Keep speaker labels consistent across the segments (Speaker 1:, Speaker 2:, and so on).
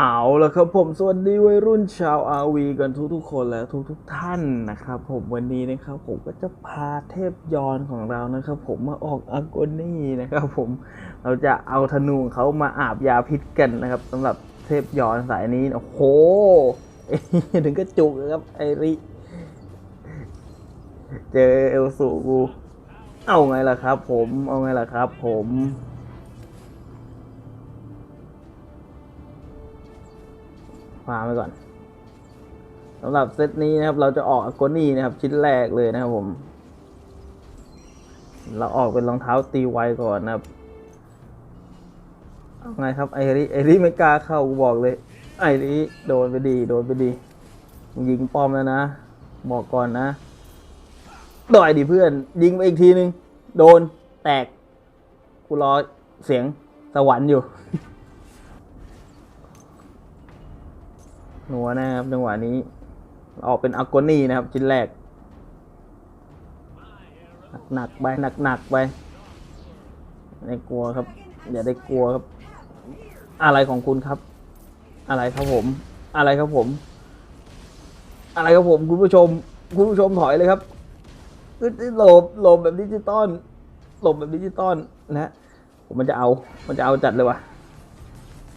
Speaker 1: เอาละครับผมสวัสดีวัยรุ่นชาวอาวีกันทุกๆคนและทุกๆท่านนะครับผมวันนี้นะครับผมก็จะพาเทพยอนของเรานะครับ ผมมาออกอากนี่นะครับ ผมเราจะเอาธนูเขามาอาบยาพิษกันนะครับสำหรับเทพยอนสายนี้โอ้โหถึงกระจุกครับไอริเจอเอลสูกูเอาไงล่ะครับ ผมเอาไงล่ะครับ ผม วางไปก่อนสำหรับเซตนี้นะครับ เราจะออกอโกนี่นะครับ ชิ้นแรกเลยนะครับผม เราออกเป็นรองเท้าตีไวก่อนนะครับเอาไงครับไอริไอริไม่กล้าเข้ากูบอกเลย ไอริโดนไปดี โดนไปดียิงป้อมแล้วนะบอกก่อนนะต่อยดิเพื่อน ยิงไปอีกทีนึง โดนแตกกูรอเสียงสวรรค์อยู่ หนัวนะครับจังหวะนี้ ออกเป็นอากอนี่นะครับชิ้นแรกหนักไปหนักๆไปไม่กลัวครับ อย่าได้กลัวครับ อะไรของคุณครับ อะไรครับผม อะไรครับผม อะไรครับผม คุณผู้ชม คุณผู้ชมถอยเลยครับเอ้ยหลบหลบแบบดิจิตอลหลบแบบดิจิตอลนะผมมันจะเอา มันจะเอาจัดเลยวะ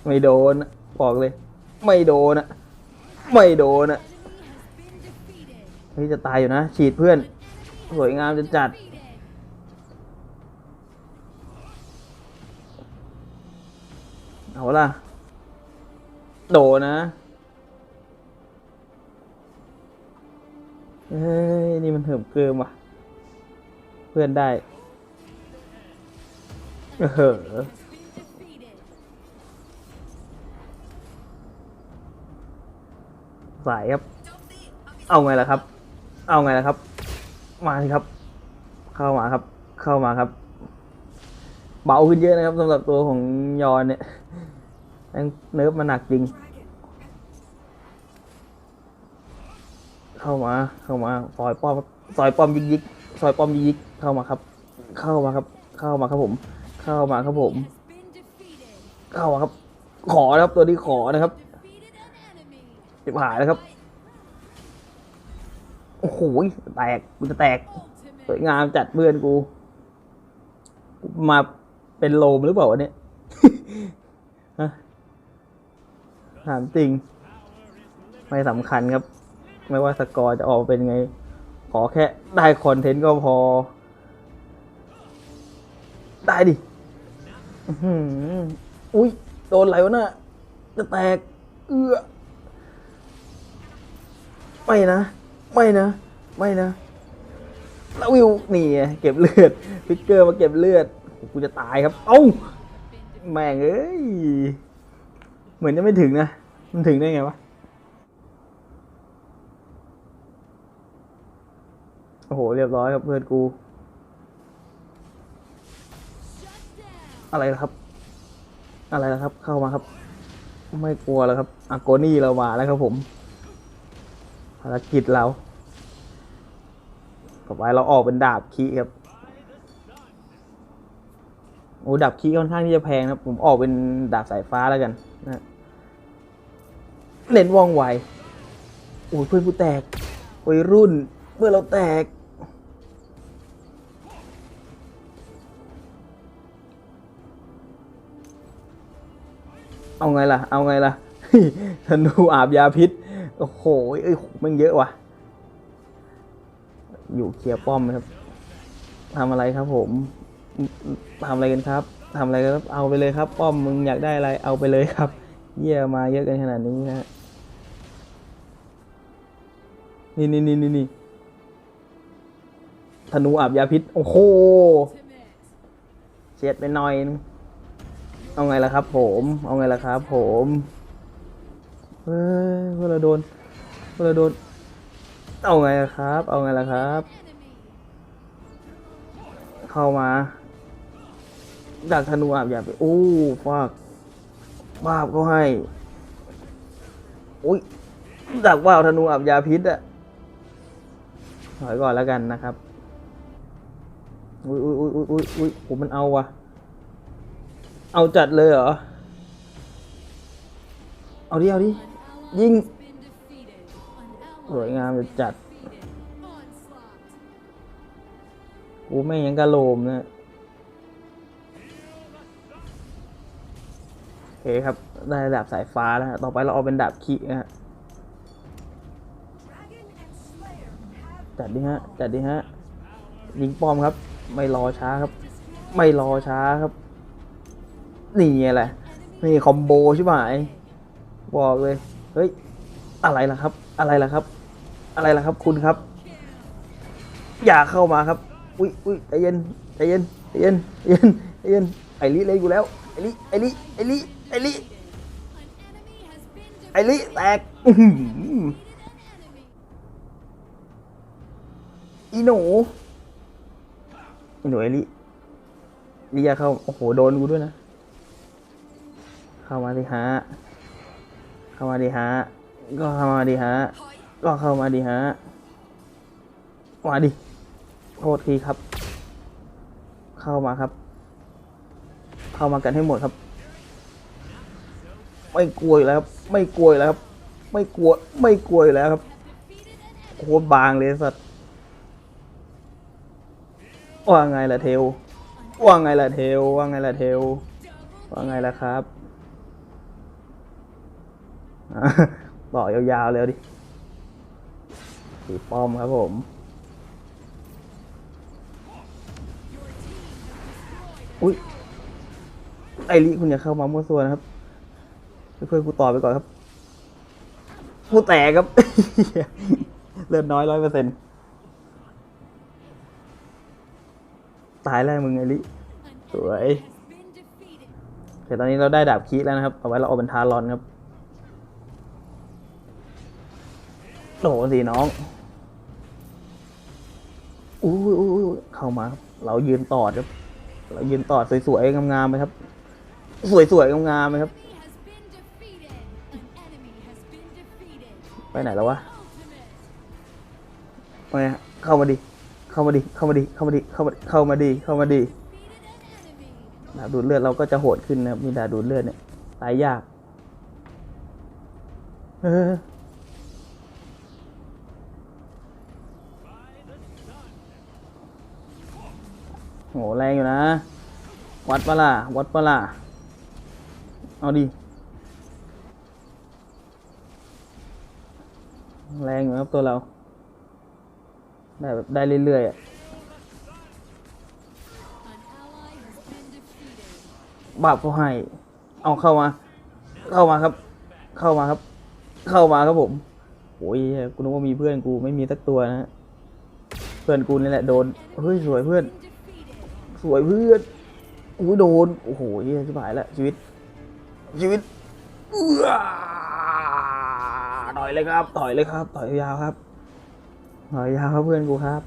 Speaker 1: ไม่โดนบอกเลย ไม่โดนอะ ไม่โดนอะเฮ้ยจะตายอยู่นะ ฉีดเพื่อน สวยงามจะจัดเอาล่ะ โดนนะเฮ้ย นี่มันเหิมเกิมว่ะ เพื่อนได้ เออ สายครับ เอาไงล่ะครับ เอาไงล่ะครับ มาสิครับ เข้ามาครับ เข้ามาครับ เบาขึ้นเยอะนะครับสำหรับตัวของยอนเนี่ยเนิร์ฟมาหนักจริง เข้ามา เข้ามาซอยป้อมซอยป้อมยิกยิกซอยป้อมยิกยิกเข้ามาครับ เข้ามาครับ เข้ามาครับผม เข้ามาครับผม เข้ามาครับ ขอนะครับตัวนี้ขอนะครับ จิบหายแล้วครับ โอ้โหแตกกูจะแตกสวยงามจัดเพื่อนกู มาเป็นโลมหรือเปล่าวะเนี่ยฮะถามจริง ไม่สำคัญครับ ไม่ว่าสกอร์จะออกเป็นไง ขอแค่ได้คอนเทนต์ก็พอ ได้ดิอื้มอุ้ย โดนอะไรวะน่ะจะแตก เอื้อ ไม่นะ ไม่นะ ไม่นะแล้ววิวนี่เก็บเลือดพิกเกอร์มาเก็บเลือด กูจะตายครับ เอ้า แม่งเอ้ย เหมือนจะไม่ถึงนะ มันถึงได้ไงวะ โอ้โห เรียบร้อยครับเพื่อนกู อะไรครับ อะไรล่ะครับ เข้ามาครับ ไม่กลัวแล้วครับอาโกนี่เรามาแล้วครับผม ภารกิจเราต่อไปเราออกเป็นดาบคีครับโอ้ดาบคีค่อนข้างที่จะแพงนะครับผมออกเป็นดาบสายฟ้าแล้วกันนะเน้นว่องไวโอ้ยเพื่อนผู้แตกวัยรุ่นเมื่อเราแตกเอาไงล่ะ เอาไงล่ะธนูอาบยาพิษ โอ้โหเอ้ยมันเยอะว่ะ อยู่เคลียร์ป้อมครับทำอะไรครับผมทำอะไรกันครับทำอะไรกันครับ เอาไปเลยครับ ป้อมมึงอยากได้อะไร เอาไปเลยครับ เยี่ยมาเยอะกันขนาดนี้นะนี่นี่นี่นี่นี่ธนูอาบยาพิษ โอ้โห เฉียดไปหน่อย เอาไงล่ะครับ ผม เอาไงล่ะครับ ผม เฮ้ยเวลาโดนเวลาโดน เอาไงล่ะครับ เอาไงล่ะครับ เข้ามาดักธนูอาบยาไปโอ้ฟากบาบก็ให้อุ้ยดักว่าวธนูอาบยาพิษอะถอยก่อนแล้วกันนะครับอุ้ยอุ้ยอุ้ยอุ้ยอุ้ยอุ้ยผมมันเอาวะเอาจัดเลยเหรอ เอาดิ เอาดิ ยิง สวยงามจ,จัด กูไม่ยังกะโลมนะโอเคครับ ได้ดาบสายฟ้าแล้วฮะ ต่อไปเราเอาเป็นดาบขีนะฮะ จัดดิฮะ จัดดิฮะ ยิงป้อมครับ ไม่รอช้าครับ ไม่รอช้าครับ นี่ไงแหละนี่คอมโบใช่ไหมบอกเลย เฮ้ย อะไรล่ะครับ อะไรล่ะครับ อะไรล่ะครับ คุณครับ อย่าเข้ามาครับ อุ้ยอุ้ยใจเย็นใจเย็นใจเย็นใจเย็นใจเย็นไอริเลยกูแล้ว ไอริไอริไอริไอริไอริแตกอื้อหืออีหนูอีหนูไอริลิยาเข้า โอ้โห โดนกูด้วยนะ เข้ามาดิฮะ เข้ามาดิฮะ ก็เข้ามาดิฮะ ก็เข้ามาดิฮะ มาดิ โทษทีครับ เข้ามาครับ เข้ามากันให้หมดครับ ไม่กลัวแล้วครับ ไม่กลัวแล้วครับ ไม่กลัว ไม่กลัวแล้วครับโคตรบางเลยสัตว์ว่าไงล่ะเทลว่าไงล่ะเทลว่าไงล่ะเทลว่าไงล่ะครับ ต่อยาวๆเลยดิสีป้อมครับผมอุ้ยไอริคุณอย่าเข้ามามั่วซั่วนะครับเพื่อนกูต่อไปก่อนครับกูแตกครับเลือดน้อยร้อยเปอร์เซ็นต์ตายแล้วมึงไอริสวยแต่ตอนนี้เราได้ดาบคีแล้วนะครับเอาไว้เราเอาเป็นทารอนครับ โหสิน้องอู้อู้เข้ามาครับ เรายืนตอดครับ เรายืนตอดสวยๆงามๆไปครับ สวยๆงามๆไปครับ ไปไหนแล้ววะไปเข้ามาดิ เข้ามาดิ เข้ามาดิ เข้ามาดิ เข้ามาเข้ามาดิ เข้ามาดิดาดูดเลือดเราก็จะโหดขึ้นนะมีดาดูดเลือดเนี่ยตายยาก เออ แรงอยู่นะ วัดปะล่ะ วัดปะล่ะ เอาดิ แรงอยู่ครับตัวเรา ได้แบบได้เรื่อยๆอะบาปเขาให้ เอาเข้ามา เข้ามาครับ เข้ามาครับ เข้ามาครับผมโอ้ยกูนึกว่ามีเพื่อนกูไม่มีสักตัวนะ เพื่อนกูนี่แหละโดน เฮ้ยสวยเพื่อน สวยเพื่อนอุ้ยโดน โอ้โหเหี้ยชิบหายแล้วชีวิต ชีวิตเอื้อถอยเลยครับถอยเลยครับถอยยาวครับถอยยาวครับเพื่อนกูครับ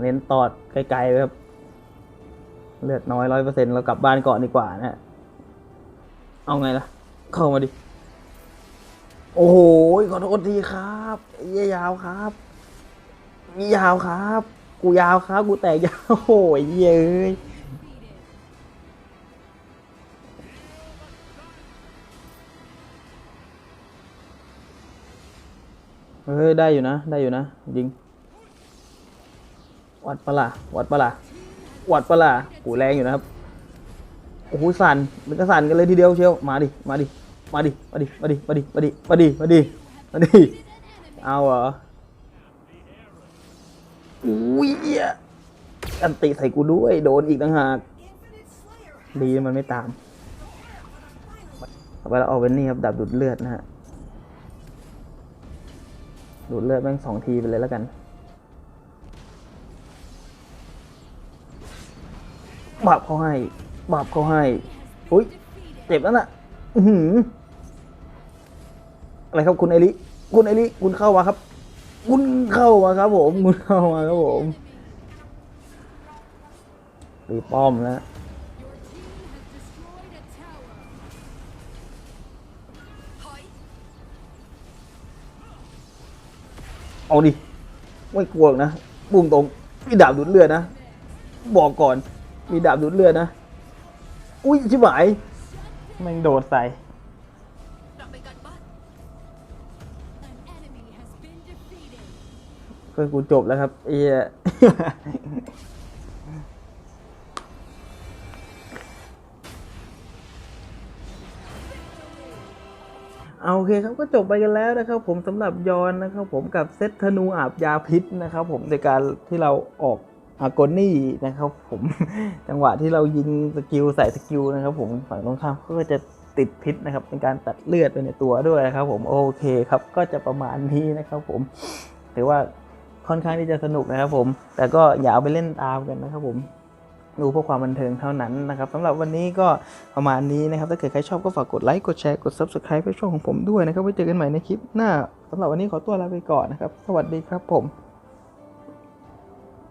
Speaker 1: เน้นตอดไกลๆครับ เลือดน้อยร้อยเปอร์เซ็นต์เรากลับบ้านก่อนดีกว่านะ เอาไงล่ะ เข้ามาดิ โอ้โหขอโทษทีครับเหี้ยยาวครับ ยาวครับ กูยาวครับ กูแตกยาวโอ้โหไอ้เย้ยเฮ้ยได้อยู่นะ ได้อยู่นะจริงวัดปะล่ะวัดปะล่ะวัดปะล่ะกูแรงอยู่นะครับโอ้โหสั่นมันก็สั่นกันเลยทีเดียวเชียวมาดิมาดิมาดิมาดิมาดิมาดิมาดิมาดิมาดิมาดิเอาเหรอ อุ้ยอันติใส่กูด้วย โดนอีกต่างหาก ดีมันไม่ตามต่อไปเราเอาเป็นนี่ครับดับดูดเลือดนะฮะ ดูดเลือดแม่งสองทีไปเลยแล้วกัน บาบเขาให้ บาบเขาให้ อุ้ย เจ็บแล้วน่ะ อือหืออะไรครับคุณไอริ คุณไอริ คุณเข้ามาครับ คุณเข้ามาครับผมคุณเข้ามาครับผมตีป้อมแล้วเอาดิ ไม่กลัวนะบุ้งตรง มีดาบดูดเลือดนะ บอกก่อน มีดาบดูดเลือดนะออุ้ยชิบหาย แม่งโดดใส่ พื่อนกูจบแล้วครับไอ้เหี้ยเอาโอเคครับก็จบไปกันแล้วนะครับ ผมสำหรับยอนนะครับ ผมกับเซตธนูอาบยาพิษนะครับ ผมในการที่เราออกอาโกนี่นะครับ ผมจังหวะที่เรายิงสกิลใส่สกิลนะครับ ผมฝั่งตรงข้ามก็จะติดพิษนะครับเป็นการตัดเลือดไปในตัวด้วยนะครับ ผมโอเคครับก็จะประมาณนี้นะครับ ผมถือว่า ค่อนข้างที่จะสนุกนะครับผม แต่ก็อย่าเอาไปเล่นตามกันนะครับผมดูเพื่อความบันเทิงเท่านั้นนะครับสำหรับวันนี้ก็ประมาณนี้นะครับ ถ้าเกิดใครชอบก็ฝากกดไลค์ กดแชร์ กด Subscribe ให้ช่องของผมด้วยนะครับ ไว้เจอกันใหม่ในคลิปหน้าสำหรับวันนี้ขอตัวลาไปก่อนนะครับ สวัสดีครับผม